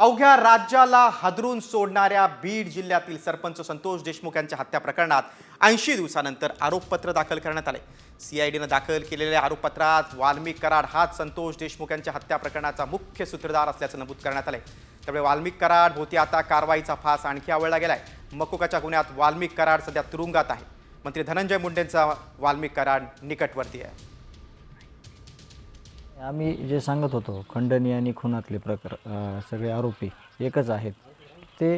अवघ्या राज्याला हादरून सोडणाऱ्या बीड जिल्ह्यातील सरपंच संतोष देशमुख यांच्या हत्या प्रकरणात ऐंशी दिवसानंतर आरोपपत्र दाखल करण्यात आले. सीआयडीनं दाखल केलेल्या आरोपपत्रात वाल्मिक कराड हाच संतोष देशमुख यांच्या हत्या प्रकरणाचा मुख्य सूत्रधार असल्याचं नमूद करण्यात आलंय. त्यामुळे वाल्मिक कराड भोवती आता कारवाईचा फास आणखी आवळला गेलाय. मकोकाच्या गुन्ह्यात वाल्मिक कराड सध्या तुरुंगात आहे. मंत्री धनंजय मुंडेंचा वाल्मिक कराड निकटवर्ती आहे. आम्ही जे सांगत होतो खंडणी आणि खुनातले प्रकार सगळे आरोपी एकच आहेत. ते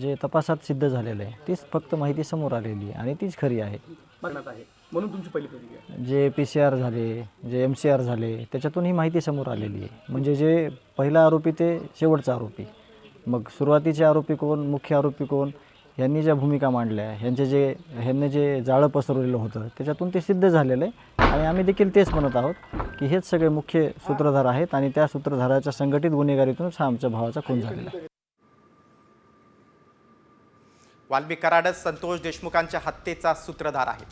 जे तपासात सिद्ध झालेलं आहे तीच फक्त माहिती समोर आलेली आहे आणि तीच खरी आहे. म्हणून तुमची पहिली प्रतिक्रिया जे पी सी आर झाले जे एम सी आर झाले त्याच्यातून ही माहिती समोर आलेली आहे. म्हणजे जे पहिला आरोपी ते शेवटचा आरोपी. मग सुरुवातीचे आरोपी कोण मुख्य आरोपी कोण यांनी ज्या भूमिका मांडल्या ह्यांचे जे ह्यांनी जे जाळं पसरवलेलं होतं त्याच्यातून ते सिद्ध झालेलं आहे. आणि आम्ही देखील तेच म्हणत आहोत की हेच सगळे मुख्य सूत्रधार आहेत आणि त्या सूत्रधाराच्या संघटित गुन्हेगारीतूनच हा आमच्या भावाचा खून झालेला आहे. वाल्मिक कराडच संतोष देशमुखांच्या हत्येचा सूत्रधार आहे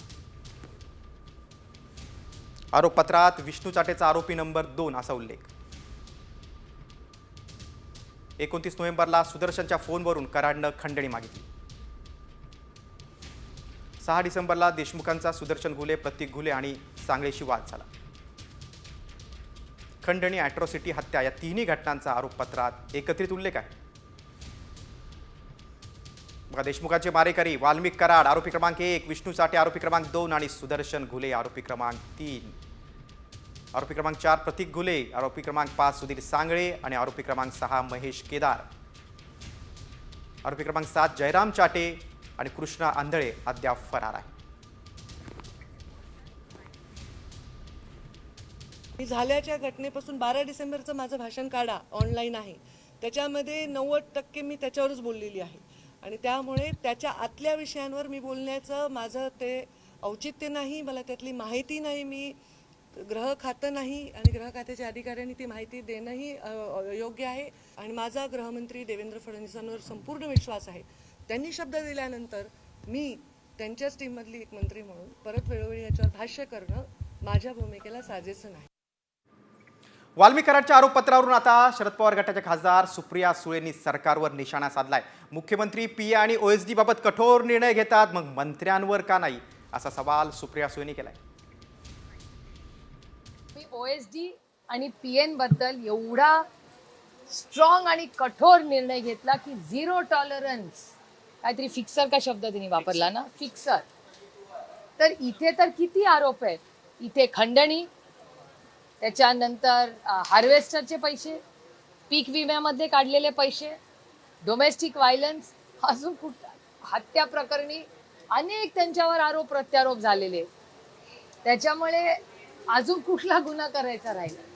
आरोपपत्रात विष्णू चाटेचा आरोपी नंबर दोन असा उल्लेख. एकोणतीस नोव्हेंबरला सुदर्शनच्या फोनवरून कराडनं खंडणी मागितली. सहा डिसेंबरला देशमुखांचा सुदर्शन घुले प्रतीक घुले आणि सांगळेशी वाद झाला. खंडणी अॅट्रॉसिटी हत्या या तिन्ही घटनांचा आरोपपत्रात एकत्रित उल्लेख आहे. बघा देशमुखाचे मारेकरी वाल्मिक कराड आरोपी क्रमांक एक विष्णू साठे आरोपी क्रमांक दोन आणि सुदर्शन घुले आरोपी क्रमांक तीन. आरोपी क्रमांक चार प्रतीक घुले आरोपी क्रमांक पाच सुधीर सांगळे आणि आरोपी क्रमांक सहा महेश केदार. आरोपी क्रमांक सात जयराम चाटे आणि कृष्णा आंधळे अद्याप फरार आहे. मी झाल्याच्या घटनेपासून बारा डिसेंबरचं माझं भाषण काढा ऑनलाईन आहे. त्याच्यामध्ये नव्वद टक्के मी त्याच्यावरच बोललेली आहे. आणि त्यामुळे त्याच्या आतल्या विषयांवर मी बोलण्याचं माझं ते औचित्य नाही मला त्यातली माहिती नाही मी. ग्रह खातं नाही आणि ग्रह खात्याच्या अधिकाऱ्यांनी ती माहिती देणंही योग्य आहे. आणि माझा गृहमंत्री देवेंद्र फडणवीसांवर संपूर्ण विश्वास आहे. त्यांनी शब्द दिल्यानंतर मी त्यांच्याच टीममधली एक मंत्री म्हणून परत वेळोवेळी याच्यावर भाष्य करणं माझ्या भूमिकेला साजेसं नाही. वाल्मिक कराडच्या आरोपपत्रावरून आता शरद पवार गटाच्या खासदार सुप्रिया सुळेंनी सरकारवर निशाणा साधलाय. मुख्यमंत्री पी आणि ओएसडी बाबत कठोर निर्णय घेतात मग मंत्र्यांवर का नाही? असा सवाल सुप्रिया सुळेंनी केलाय. मी ओ एस डी आणि पी एनबद्दल एवढा स्ट्रॉंग आणि कठोर निर्णय घेतला की झिरो टॉलरन्स काहीतरी फिक्सर का शब्द तिने वापरला ना? फिक्सर तर इथे तर किती आरोप आहेत? इथे खंडणी त्याच्यानंतर हार्वेस्टरचे पैसे पीक विम्यामध्ये काढलेले पैसे डोमेस्टिक व्हायलन्स अजून कुठ हत्या प्रकरणी अनेक त्यांच्यावर आरोप प्रत्यारोप झालेले. त्याच्यामुळे अजून कुठला गुन्हा करायचा राहिला?